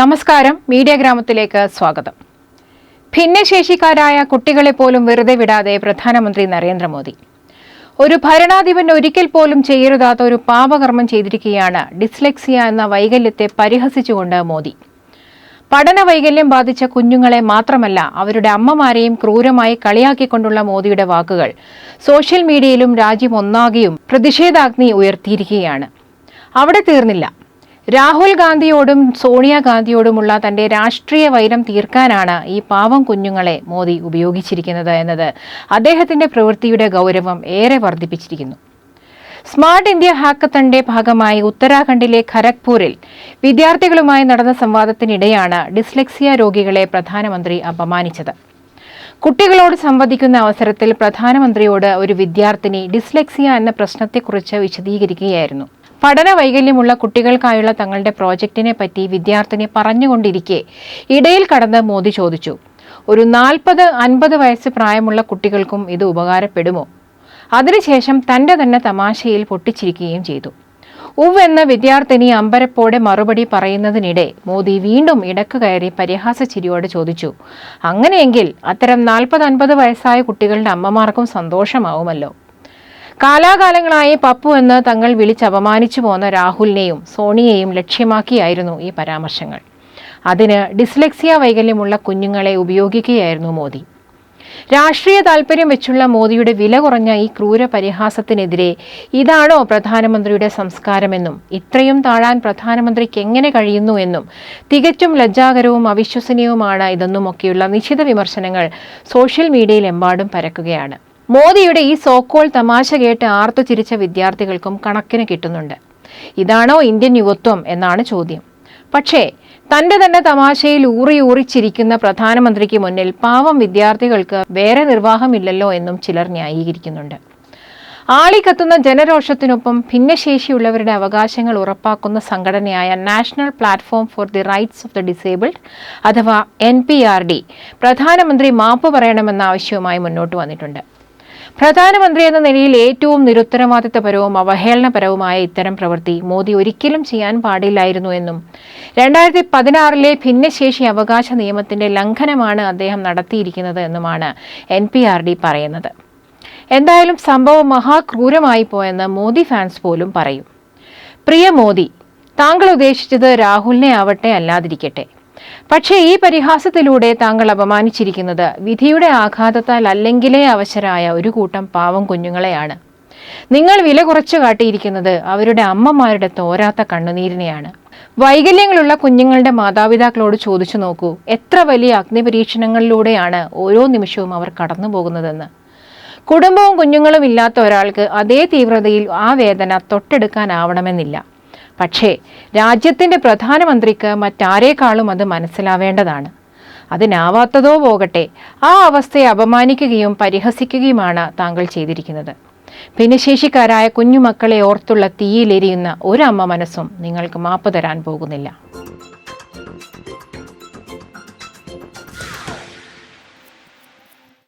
നമസ്കാരം. മീഡിയ ഗ്രാമത്തിലേക്ക് സ്വാഗതം. ഭിന്നശേഷിക്കാരായ കുട്ടികളെ പോലും വെറുതെ വിടാതെ പ്രധാനമന്ത്രി നരേന്ദ്രമോദി. ഒരു ഭരണാധിപൻ ഒരിക്കൽ പോലും ചെയ്യരുതാത്ത ഒരു പാപകർമ്മം ചെയ്തിരിക്കുകയാണ് ഡിസ്ലെക്സിയ എന്ന വൈകല്യത്തെ പരിഹസിച്ചുകൊണ്ട് മോദി. പഠന വൈകല്യം ബാധിച്ച കുഞ്ഞുങ്ങളെ മാത്രമല്ല അവരുടെ അമ്മമാരെയും ക്രൂരമായി കളിയാക്കിക്കൊണ്ടുള്ള മോദിയുടെ വാക്കുകൾ സോഷ്യൽ മീഡിയയിലും രാജ്യം ഒന്നാകെയും പ്രതിഷേധാഗ്നി ഉയർത്തിയിരിക്കുകയാണ്. അവിടെ തീർന്നില്ല. രാഹുൽ ഗാന്ധിയോടും സോണിയാഗാന്ധിയോടുമുള്ള തന്റെ രാഷ്ട്രീയ വൈരം തീർക്കാനാണ് ഈ പാവം കുഞ്ഞുങ്ങളെ മോദി ഉപയോഗിച്ചിരിക്കുന്നത് എന്നത് അദ്ദേഹത്തിന്റെ പ്രവൃത്തിയുടെ ഗൗരവം ഏറെ വർദ്ധിപ്പിച്ചിരിക്കുന്നു. സ്മാർട്ട് ഇന്ത്യ ഹാക്കത്തന്റെ ഭാഗമായി ഉത്തരാഖണ്ഡിലെ ഖരഗ്പൂരിൽ വിദ്യാർത്ഥികളുമായി നടന്ന സംവാദത്തിനിടെയാണ് ഡിസ്ലെക്സിയ രോഗികളെ പ്രധാനമന്ത്രി അപമാനിച്ചത്. കുട്ടികളോട് സംവദിക്കുന്ന അവസരത്തിൽ പ്രധാനമന്ത്രിയോട് ഒരു വിദ്യാർത്ഥിനി ഡിസ്ലെക്സിയ എന്ന പ്രശ്നത്തെക്കുറിച്ച് വിശദീകരിക്കുകയായിരുന്നു. പഠന വൈകല്യമുള്ള കുട്ടികൾക്കായുള്ള തങ്ങളുടെ പ്രോജക്റ്റിനെ പറ്റി വിദ്യാർത്ഥിനി പറഞ്ഞുകൊണ്ടിരിക്കെ. ഇടയിൽ കടന്ന് മോദി ചോദിച്ചു ഒരു നാൽപ്പത് അൻപത് വയസ്സ് പ്രായമുള്ള കുട്ടികൾക്കും ഇത് ഉപകാരപ്പെടുമോ? അതിനുശേഷം തന്റെ തന്നെ തമാശയിൽ പൊട്ടിച്ചിരിക്കുകയും ചെയ്തു. ഉവ് എന്ന വിദ്യാർത്ഥിനി അമ്പരപ്പോടെ മറുപടി പറയുന്നതിനിടെ മോദി വീണ്ടും ഇടയ്ക്ക് കയറി പരിഹാസ ചിരിയോടെ ചോദിച്ചു അങ്ങനെയെങ്കിൽ അത്തരം നാൽപ്പത് അൻപത് വയസ്സായ കുട്ടികളുടെ അമ്മമാർക്കും സന്തോഷമാവുമല്ലോ. കാലാകാലങ്ങളായി പപ്പു എന്ന് തങ്ങൾ വിളിച്ചപമാനിച്ചു പോന്ന രാഹുലിനെയും സോണിയെയും ലക്ഷ്യമാക്കിയായിരുന്നു ഈ പരാമർശങ്ങൾ. അതിന് ഡിസ്ലെക്സിയ വൈകല്യമുള്ള കുഞ്ഞുങ്ങളെ ഉപയോഗിക്കുകയായിരുന്നു മോദി. രാഷ്ട്രീയ താൽപര്യം വെച്ചുള്ള മോദിയുടെ വില കുറഞ്ഞ ഈ ക്രൂര പരിഹാസത്തിനെതിരെ ഇതാണോ പ്രധാനമന്ത്രിയുടെ സംസ്കാരമെന്നും ഇത്രയും താഴാൻ പ്രധാനമന്ത്രിക്ക് എങ്ങനെ കഴിയുന്നു എന്നും തികച്ചും ലജ്ജാകരവും അവിശ്വസനീയവുമാണ് ഇതെന്നുമൊക്കെയുള്ള നിശിത വിമർശനങ്ങൾ സോഷ്യൽ മീഡിയയിലെമ്പാടും പരക്കുകയാണ്. മോദിയുടെ ഈ സോക്കോൾ തമാശ കേട്ട് ആർത്തു ചിരിച്ച വിദ്യാർത്ഥികൾക്കും കണക്കിന് കിട്ടുന്നുണ്ട്. ഇതാണോ ഇന്ത്യൻ യുവത്വം എന്നാണ് ചോദ്യം. പക്ഷേ തന്റെ തന്നെ തമാശയിൽ ഊറി ഊറിച്ചിരിക്കുന്ന പ്രധാനമന്ത്രിക്ക് മുന്നിൽ പാവം വിദ്യാർത്ഥികൾക്ക് വേറെ നിർവാഹമില്ലല്ലോ എന്നും ചിലർ ന്യായീകരിക്കുന്നുണ്ട്. ആളിക്കത്തുന്ന ജനരോഷത്തിനൊപ്പം ഭിന്നശേഷിയുള്ളവരുടെ അവകാശങ്ങൾ ഉറപ്പാക്കുന്ന സംഘടനയായ National Platform for the Rights of the Disabled അഥവാ എൻ പ്രധാനമന്ത്രി മാപ്പ് പറയണമെന്ന ആവശ്യവുമായി മുന്നോട്ട് വന്നിട്ടുണ്ട്. പ്രധാനമന്ത്രി എന്ന നിലയിൽ ഏറ്റവും നിരുത്തരവാദിത്തപരവും അവഹേളനപരവുമായ ഇത്തരം പ്രവൃത്തി മോദി ഒരിക്കലും ചെയ്യാൻ പാടില്ലായിരുന്നു എന്നും. രണ്ടായിരത്തി പതിനാറിലെ ഭിന്നശേഷി അവകാശ നിയമത്തിന്റെ ലംഘനമാണ് അദ്ദേഹം നടത്തിയിരിക്കുന്നത് എന്നുമാണ് എൻ പി ആർ ഡി പറയുന്നത്. എന്തായാലും സംഭവം മഹാക്രൂരമായി പോയെന്ന് മോദി ഫാൻസ് പോലും പറയും. പ്രിയ മോദി താങ്കൾ ഉദ്ദേശിച്ചത് രാഹുലിനെ ആവട്ടെ അല്ലാതിരിക്കട്ടെ. പക്ഷേ ഈ പരിഹാസത്തിലൂടെ താങ്കൾ അപമാനിച്ചിരിക്കുന്നത് വിധിയുടെ ആഘാതത്താൽ അല്ലെങ്കിലേ അവശരായ ഒരു കൂട്ടം പാവം കുഞ്ഞുങ്ങളെയാണ്. നിങ്ങൾ വില കുറച്ചു കാട്ടിയിരിക്കുന്നത് അവരുടെ അമ്മമാരുടെ തോരാത്ത കണ്ണുനീരിനെയാണ്. വൈകല്യങ്ങളുള്ള കുഞ്ഞുങ്ങളുടെ മാതാപിതാക്കളോട് ചോദിച്ചു നോക്കൂ. എത്ര വലിയ അഗ്നിപരീക്ഷണങ്ങളിലൂടെയാണ് ഓരോ നിമിഷവും അവർ കടന്നു പോകുന്നതെന്ന് കുടുംബവും കുഞ്ഞുങ്ങളും ഇല്ലാത്ത ഒരാൾക്ക് അതേ തീവ്രതയിൽ ആ വേദന തൊട്ടെടുക്കാനാവണമെന്നില്ല. പക്ഷേ രാജ്യത്തിന്റെ പ്രധാനമന്ത്രിക്ക് മറ്റാരേക്കാളും അത് മനസ്സിലാവേണ്ടതാണ്. അതിനാവാത്തതോ പോകട്ടെ ആ അവസ്ഥയെ അപമാനിക്കുകയും പരിഹസിക്കുകയുമാണ് താങ്കൾ ചെയ്തിരിക്കുന്നത്. ഭിന്നശേഷിക്കാരായ കുഞ്ഞുമക്കളെ ഓർത്തുള്ള തീയിലെരിയുന്ന ഒരമ്മ മനസ്സും നിങ്ങൾക്ക് മാപ്പ് തരാൻ പോകുന്നില്ല.